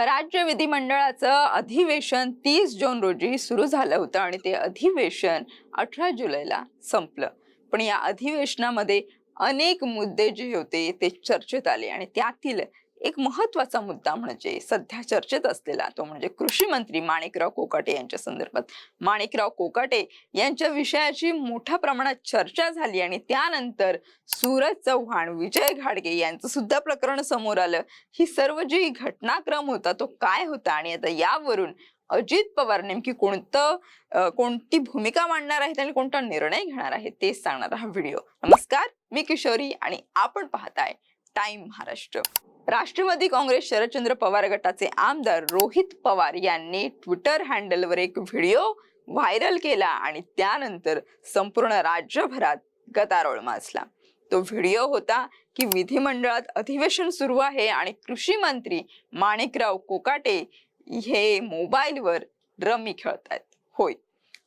राज्य विधिमंडळाचं अधिवेशन तीस जून रोजी सुरू झालं होतं आणि ते अधिवेशन अठरा जुलैला संपलं. पण या अधिवेशनामध्ये अनेक मुद्दे जे होते ते चर्चेत आले आणि त्यातील एक महत्त्वाचा मुद्दा म्हणजे सध्या चर्चेत असलेला तो म्हणजे कृषी मंत्री माणिकराव कोकाटे यांच्या संदर्भात. माणिकराव कोकाटे यांच्या विषयाची मोठ्या प्रमाणात चर्चा झाली आणि त्यानंतर सूरज चव्हाण विजय घाडगे यांचं सुद्धा प्रकरण समोर आलं. ही सर्व जी घटनाक्रम होता तो काय होता आणि आता यावरून अजित पवार नेमकी कोणतं कोणती भूमिका मांडणार आहेत आणि कोणता निर्णय घेणार आहे तेच सांगणारा हा व्हिडिओ. नमस्कार मी किशोरी आणि आपण पाहताय टाइम महाराष्ट्र. राष्ट्रवादी काँग्रेस शरदचंद्र पवार गटाचे आमदार रोहित पवार यांनी ट्विटर हँडलवर एक व्हिडिओ व्हायरल केला आणि त्यानंतर संपूर्ण राज्यभरात गदारोळ माजला. तो व्हिडिओ होता की विधिमंडळात अधिवेशन सुरू आहे आणि कृषी मंत्री माणिकराव कोकाटे हे मोबाईलवर रमी खेळतायत. होय.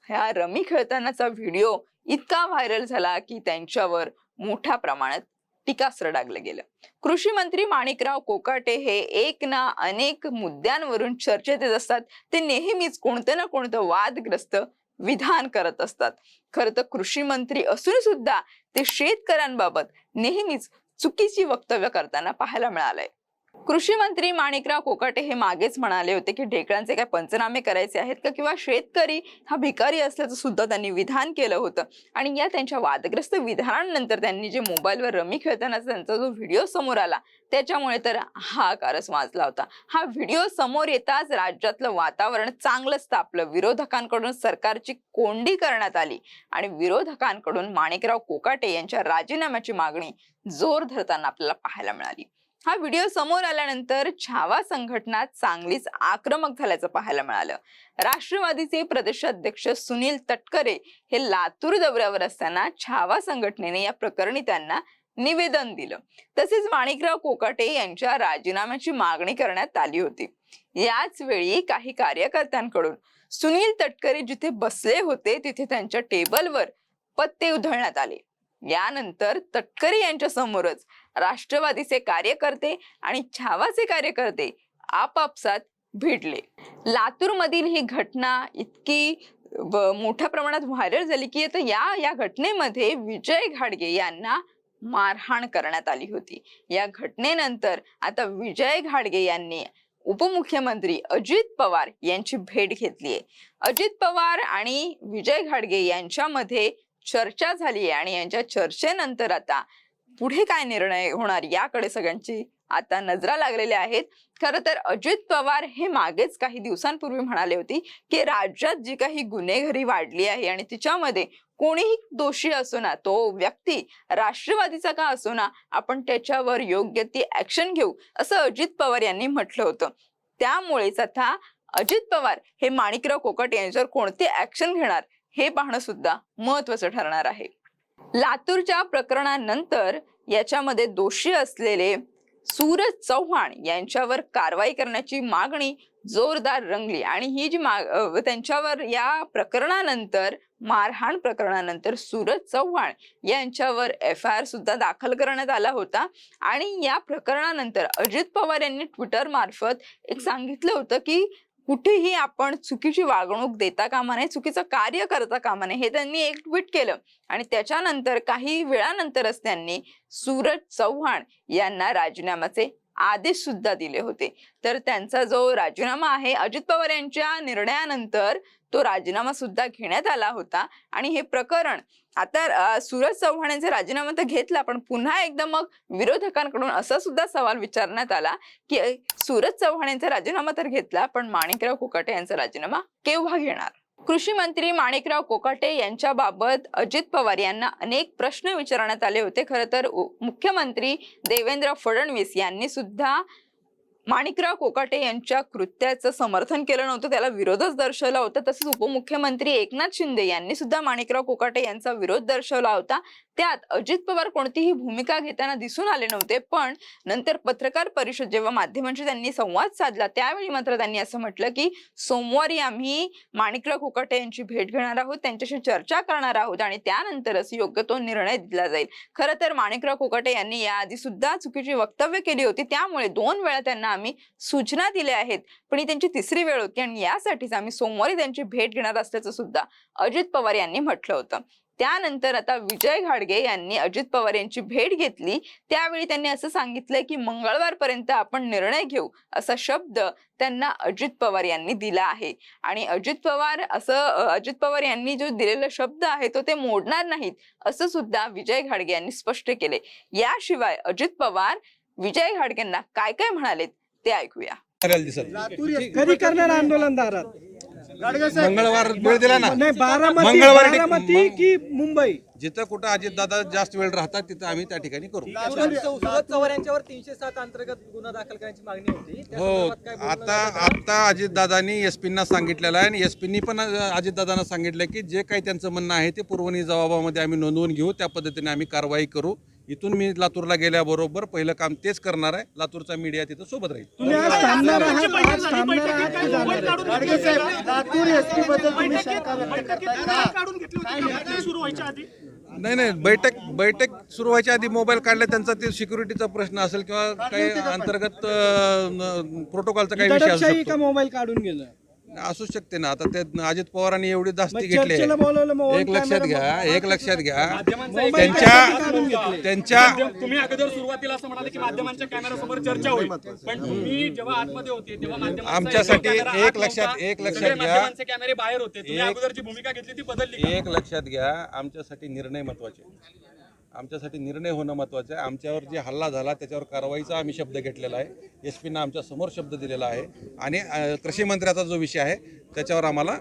ह्या रमी खेळतानाचा व्हिडिओ इतका व्हायरल झाला की त्यांच्यावर मोठ्या प्रमाणात टीकास्त्र डागलं गेलं. कृषी मंत्री माणिकराव कोकाटे हे एक ना अनेक मुद्द्यांवरून चर्चेत येत असतात. ते नेहमीच कोणतं ना कोणतं वादग्रस्त विधान करत असतात. खरं तर कृषी मंत्री असून सुद्धा ते शेतकऱ्यांबाबत नेहमीच चुकीची वक्तव्य करताना पाहायला मिळालंय. कृषी मंत्री माणिकराव कोकाटे हे मागेच म्हणाले होते की ढेकळांचे काय पंचनामे करायचे आहेत का? किंवा शेतकरी हा भिकारी असल्याचं सुद्धा त्यांनी विधान केलं होतं. आणि या त्यांच्या वादग्रस्त विधानानंतर त्यांनी जे मोबाईलवर रमी खेळताना त्यांचा जो व्हिडिओ समोर आला त्याच्यामुळे तर हा कारच वाजला होता. हा व्हिडिओ समोर येताच राज्यातलं वातावरण चांगलंच तापलं. विरोधकांकडून सरकारची कोंडी करण्यात आली. आणि विरोधकांकडून माणिकराव कोकाटे यांच्या राजीनाम्याची मागणी जोर धरताना आपल्याला पाहायला मिळाली. हा व्हिडिओ समोर आल्यानंतर छावा संघटना चांगलीच आक्रमक झाल्याचं पाहायला मिळालं. राष्ट्रवादीचे प्रदेशाध्यक्ष सुनील तटकरे हे लातूर दौऱ्यावर असताना छावा संघटनेने या प्रकरणी त्यांना निवेदन दिलं. तसेच माणिकराव कोकाटे यांच्या राजीनाम्याची मागणी करण्यात आली होती. याच वेळी काही कार्यकर्त्यांकडून सुनील तटकरे जिथे बसले होते तिथे त्यांच्या टेबलवर पत्ते उधळण्यात आले. यानंतर तटकरे यांच्या समोरच राष्ट्रवादीचे कार्यकर्ते आणि छावाचे कार्यकर्ते आपापसात भिडले. लातूर मधील ही घटना इतकी मोठ्या प्रमाणात व्हायरल झाली की आता या या घटनेमध्ये विजय घाडगे यांना मारहाण करण्यात आली होती. या घटनेनंतर आता विजय घाडगे यांनी उपमुख्यमंत्री अजित पवार यांची भेट घेतली आहे. अजित पवार आणि विजय घाडगे यांच्यामध्ये चर्चा झाली आहे आणि यांच्या चर्चेनंतर आता पुढे काय निर्णय होणार याकडे सगळ्यांची आता नजरा लागलेल्या आहेत. खरं तर अजित पवार हे मागेच काही दिवसांपूर्वी म्हणाले होते की राज्यात जी काही गुन्हेगारी वाढली आहे आणि तिच्यामध्ये कोणीही दोषी असो ना तो व्यक्ती राष्ट्रवादीचा का असो ना आपण त्याच्यावर योग्य ती ऍक्शन घेऊ असं अजित पवार यांनी म्हटलं होतं. त्यामुळेच आता अजित पवार हे माणिकराव कोकट यांच्यावर कोणते ऍक्शन घेणार? हे पाहणं सुद्धा महत्वाचं ठरणार आहे. लातूरच्या प्रकरणानंतर याच्यामध्ये दोषी असलेले सूरज चव्हाण यांच्यावर कारवाई करण्याची मागणी जोरदार रंगली आणि ही जी माग त्यांच्यावर या प्रकरणानंतर मारहाण प्रकरणानंतर सूरज चव्हाण यांच्यावर एफ आय आर सुद्धा दाखल करण्यात आला होता. आणि या प्रकरणानंतर अजित पवार यांनी ट्विटर मार्फत एक सांगितलं होतं की कुठेही आपण चुकीची वागणूक देता कामा नये चुकीचं कार्य करता कामा नये हे त्यांनी एक ट्विट केलं. आणि त्याच्यानंतर काही वेळानंतरच त्यांनी सूरज चव्हाण यांना राजीनाम्याचे आदेश सुद्धा दिले होते. तर त्यांचा जो राजीनामा आहे अजित पवार यांच्या निर्णयानंतर तो राजीनामा सुद्धा घेण्यात आला होता. आणि हे प्रकरण आता सूरज चव्हाण यांचा राजीनामा तर घेतला पण पुन्हा एकदा मग विरोधकांकडून असा सुद्धा सवाल विचारण्यात आला की सूरज चव्हाण यांचा राजीनामा तर घेतला पण माणिकराव कोकाटे यांचा राजीनामा केव्हा घेणार? कृषी मंत्री माणिकराव कोकाटे यांच्याबाबत अजित पवार यांना अनेक प्रश्न विचारण्यात आले होते. खरं तर मुख्यमंत्री देवेंद्र फडणवीस यांनी सुद्धा माणिकराव कोकाटे यांच्या कृत्याचं समर्थन केलं नव्हतं त्याला विरोधच दर्शवला होता. तसंच उपमुख्यमंत्री एकनाथ शिंदे यांनी सुद्धा माणिकराव कोकाटे यांचा विरोध दर्शवला होता. त्यात अजित पवार कोणतीही भूमिका घेताना दिसून आले नव्हते पण नंतर पत्रकार परिषद जेव्हा माध्यमांशी त्यांनी संवाद साधला त्यावेळी मात्र त्यांनी असं म्हटलं की सोमवारी आम्ही माणिकराव कुकटे यांची भेट घेणार आहोत त्यांच्याशी चर्चा करणार आहोत आणि त्यानंतरच योग्य तो निर्णय दिला जाईल. खरं तर माणिकराव कुकटे यांनी याआधी सुद्धा चुकीची वक्तव्य केली होती त्यामुळे दोन वेळा त्यांना आम्ही सूचना दिल्या आहेत पण ही त्यांची तिसरी वेळ होती आणि यासाठीच आम्ही सोमवारी त्यांची भेट घेणार असल्याचं सुद्धा अजित पवार यांनी म्हटलं होतं. त्यानंतर आता विजय घाडगे यांनी अजित पवार यांची भेट घेतली. त्यावेळी त्यांनी असं सांगितलंय की मंगळवारपर्यंत आपण निर्णय घेऊ असा शब्द त्यांना अजित पवार यांनी दिला आहे. आणि अजित पवार असं अजित पवार यांनी जो दिलेला शब्द आहे तो ते मोडणार नाहीत असं सुद्धा विजय घाडगे यांनी स्पष्ट केले. याशिवाय अजित पवार विजय घाडगेंना काय काय म्हणालेत ते ऐकूया. कधी करणार आंदोलन दारात मंगळवार वेळ दिला ना? नाही बारामती मंगळवारी ठीक- बारामती मग- की मुंबई? जिथं कुठं अजितदादा जास्त वेळ राहतात तिथं आम्ही त्या ठिकाणी करू. सुरत चव्हाण यांच्यावर तीनशे सात अंतर्गत गुन्हा दाखल करण्याची मागणी होती. त्या हो संदर्भात काय बोलणं आता झालं? आता अजितदादांनी एसपींना सांगितलेलं आहे आणि एसपींनी पण अजितदादांना सांगितलं की जे काही त्यांचं म्हणणं आहे ते पुरवणी जबाबामध्ये आम्ही नोंदवून घेऊ त्या पद्धतीने आम्ही कारवाई करू. इथून मी लातूरला गेल्याबरोबर पहिलं काम तेच करणार आहे. लातूरचा मीडिया तिथं सोबत राहील. तुम्ही आज थांबणार आहात आज थांबणार आहात की जाणार आहात? लातूर एसपी बद्दल तुम्ही शंका व्यक्त करताय का काढून घेतली होती. का बैठक सुरू व्हायच्या आधी. नाही नाही बैठक बैठक सुरू व्हायच्या आधी मोबाईल काढला त्यांचा ते सिक्युरिटीचा प्रश्न असेल किंवा काही अंतर्गत प्रोटोकॉलचा काही विषय असू दडपशाही का शकतो. मोबाईल काढून गेलं? असू शकते ना. आता ते अजित पवारांनी एवढी जास्ती घेतली चर्चेला बोलवलं मग आहे on एक लक्षात घ्या. एक लक्षात घ्या. त्यांच्या त्यांच्या तुम्ही अगोदर सुरुवातीला असं म्हणाले की माध्यमांच्या कॅमेरासमोर चर्चा होईल. पण तुम्ही जेव्हा आतमध्ये होते तेव्हा माध्यमांचा आमच्यासाठी एक कॅमेरा एक आत लक्षात- नव्हता. एक लक्षात सगळे घ्या. माध्यमांचे कॅमेरे बाहेर होते. तुम्ही एक- अगोदर जी भूमिका घेतली ती बदलली का? एक लक्षात घ्या. आमच्यासाठी निर्णय महत्त्वाचे. आमच्यासाठी निर्णय होणं महत्त्वाचं आहे. आमच्यावर जे हल्ला झाला त्याच्यावर कारवाईचा आम्ही शब्द घेतलेला आहे. एस पीनं आमच्यासमोर शब्द दिलेला आहे. आणि कृषीमंत्र्याचा कृषी मंत्र्याचा जो विषय आहे त्याच्यावर आम्हाला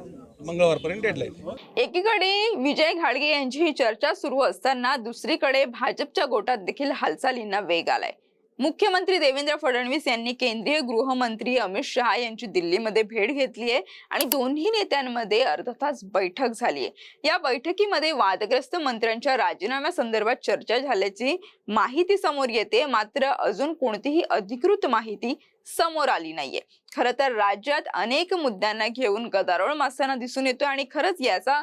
मंगळवारपर्यंत डेडलाईन एकीकडे विजय घाडगे यांची चर्चा सुरू असताना दुसरीकडे भाजपच्या गोटात देखील हालचालींना वेग आलाय. मुख्यमंत्री देवेंद्र फडणवीस यांनी केंद्रीय गृहमंत्री अमित शहा यांची दिल्लीमध्ये भेट घेतली आहे आणि दोन्ही नेत्यांमध्ये अर्धा तास बैठक झाली आहे. या बैठकीमध्ये वादग्रस्त मंत्र्यांच्या राजीनाम्यासंदर्भात चर्चा झाल्याची माहिती समोर येते. मात्र अजून कोणतीही अधिकृत माहिती समोर आली नाहीये. खरं तर राज्यात अनेक मुद्द्यांना घेऊन गदारोळ मासताना दिसून येतो आणि खरंच याचा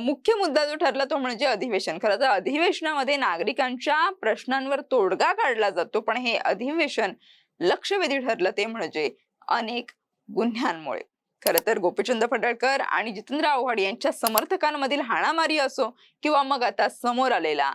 मुख्य मुद्दा जो ठरला तो म्हणजे अधिवेशन. खरं तर अधिवेशनामध्ये नागरिकांच्या प्रश्नांवर तोडगा काढला जातो पण हे अधिवेशन लक्षवेधी ठरलं ते म्हणजे अनेक गुन्ह्यांमुळे. खरं तर गोपीचंद पडळकर आणि जितेंद्र आव्हाड यांच्या समर्थकांमधील हाणामारी असो किंवा मग आता समोर आलेला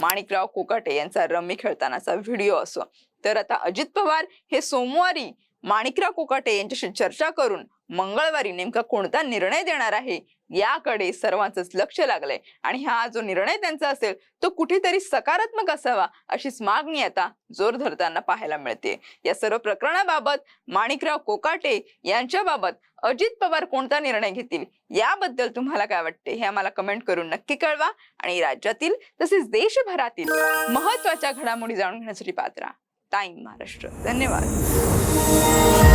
माणिकराव कोकाटे यांचा रमी खेळतानाचा व्हिडिओ असो. तर आता अजित पवार हे सोमवारी माणिकराव कोकाटे यांच्याशी चर्चा करून मंगळवारी नेमका कोणता निर्णय देणार आहे? याकडे सर्वांचंच लक्ष लागलंय. आणि हा जो निर्णय त्यांचा असेल तो कुठेतरी सकारात्मक असावा अशीच मागणी आता जोर धरताना पाहायला मिळते. या सर्व प्रकरणाबाबत माणिकराव कोकाटे यांच्याबाबत अजित पवार कोणता निर्णय घेतील याबद्दल तुम्हाला काय वाटते हे आम्हाला कमेंट करून नक्की कळवा. आणि राज्यातील तसेच देशभरातील महत्त्वाच्या घडामोडी जाणून घेण्यासाठी पात्रा टाइम महाराष्ट्र. धन्यवाद.